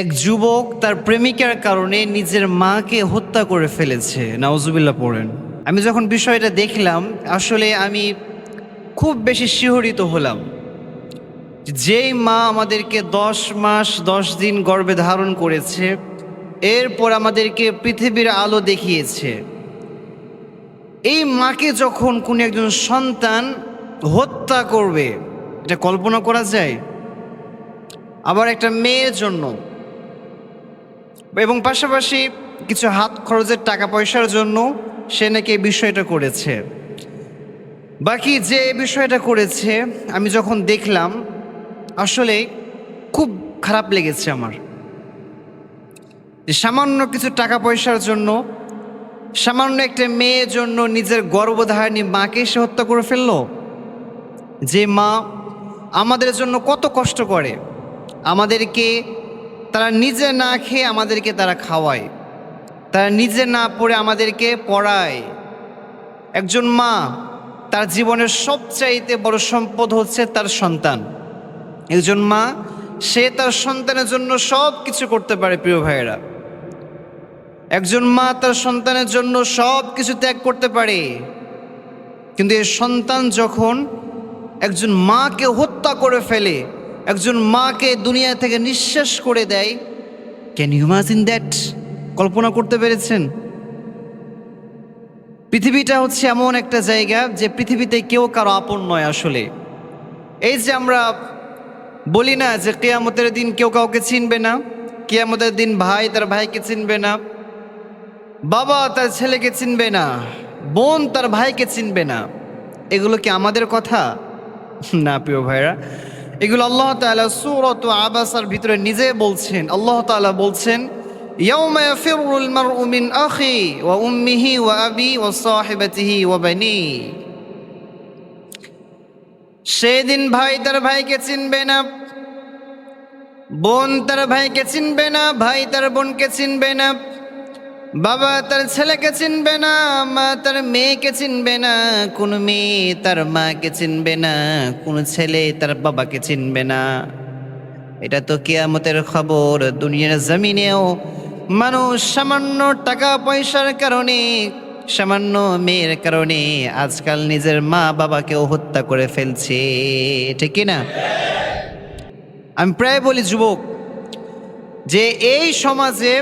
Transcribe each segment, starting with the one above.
এক যুবক তার প্রেমিকার কারণে নিজের মাকে হত্যা করে ফেলেছে। নাওজুবিল্লাহ পড়েন। আমি যখন বিষয়টা দেখলাম, আসলে আমি খুব বেশি শিহরিত হলাম যেই মা আমাদেরকে দশ মাস, দশ দিন গর্ভে ধারণ করেছে, এরপর আমাদেরকে পৃথিবীর আলো দেখিয়েছে। এই মাকে যখন কোনো একজন সন্তান হত্যা করবে, এটা কল্পনা করা যায়? আবার একটা মেয়ের জন্য এবং পাশাপাশি কিছু হাত খরচের টাকা পয়সার জন্য সে নাকি এই বিষয়টা করেছে। বাকি যে বিষয়টা করেছে, আমি যখন দেখলাম, আসলে খুব খারাপ লেগেছে আমার। সামান্য কিছু টাকা পয়সার জন্য, সামান্য একটা মেয়ের জন্য নিজের গর্ভধারিণী মাকে সে হত্যা করে ফেলল। যে মা আমাদের জন্য কত কষ্ট করে, আমাদেরকে তারা নিজে না খেয়ে আমাদেরকে তারা খাওয়ায়। তারা নিজে না পড়ে আমাদেরকে পড়ায়। একজন মা, তার জীবনের সবচাইতে বড় সম্পদ হচ্ছে তার সন্তান। একজন মা, সে তার সন্তানের জন্য সব কিছু করতে পারে, প্রিয় ভাইয়েরা। একজন মা তার সন্তানের জন্য সব কিছু ত্যাগ করতে পারে। কিন্তু এই সন্তান যখন একজন মাকে হত্যা করে ফেলে একজন মাকে দুনিয়া থেকে নিঃশ্বাস করে দেয়। ক্যান ইউ ইমাজিন দ্যাট কল্পনা করতে পেরেছেন? পৃথিবীটা হচ্ছে এমন একটা জায়গা যে পৃথিবীতে কেউ কারও আপন নয় আসলে। এই যে আমরা বলি না যে কেয়ামতের দিন কেউ কাউকে চিনবে না, কেয়ামতের দিন ভাই তার ভাইকে চিনবে না, বাবা তার ছেলেকে চিনবে না, বোন তার ভাইকে চিনবে না। এগুলো কি আমাদের কথা? না, প্রিয় ভাইরা এগুলো আল্লাহ তাআলা সূরত আবাসার ভিতরে নিজে বলছেন। আল্লাহ তাআলা বলছেন আখি ওয়া উম্মিহি ওয়া আবি ওয়া সাহিবাতিহি ওয়া বানি। সেদিন ভাই তার ভাইকে চিনবে না, বোন তার ভাইকে চিনবে না, ভাই তার বোনকে চিনবে না বাবা তার ছেলেকে চিনবে না, মা তার মেয়েকে চিনবে না, কোন মেয়ে তার মাকে চিনবে না, কোন ছেলে তার বাবাকে চিনবে না। এটা তো কেয়ামতের খবর, দুনিয়ার জমিনেও। মানুষ সামান্য টাকা পয়সার কারণে, সামান্য মেয়ের কারণে আজকাল নিজের মা বাবাকেও হত্যা করে ফেলছে, ঠিক না? আমি প্রায় বলি, যুবক, যে এই সমাজে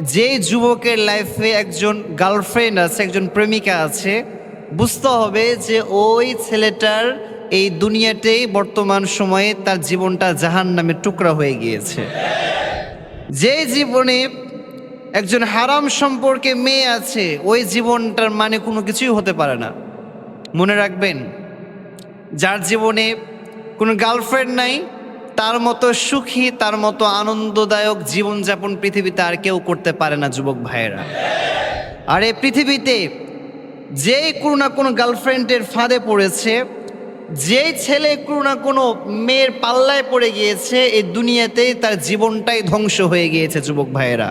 যে যুবকের লাইফে একজন গার্লফ্রেন্ড আছে, একজন প্রেমিকা আছে, বুঝতে হবে যে ওই ছেলেটার এই দুনিয়াতেই বর্তমান সময়ে তার জীবনটা জাহান নামে টুকরা হয়ে গিয়েছে। যে জীবনে একজন হারাম সম্পর্কে মেয়ে আছে, ওই জীবনটার মানে কোনো কিছুই হতে পারে না। মনে রাখবেন, যার জীবনে কোনো গার্লফ্রেন্ড নাই তার মতো সুখী, তার মতো আনন্দদায়ক জীবনযাপন পৃথিবীতে আর কেউ করতে পারে না, যুবক ভাইয়েরা। আর এই পৃথিবীতে যেই কোনো না কোনো গার্লফ্রেন্ডের ফাঁদে পড়েছে যেই ছেলে কোনো না কোনো মেয়ের পাল্লায় পড়ে গিয়েছে, এই দুনিয়াতেই তার জীবনটাই ধ্বংস হয়ে গিয়েছে, যুবক ভাইয়েরা।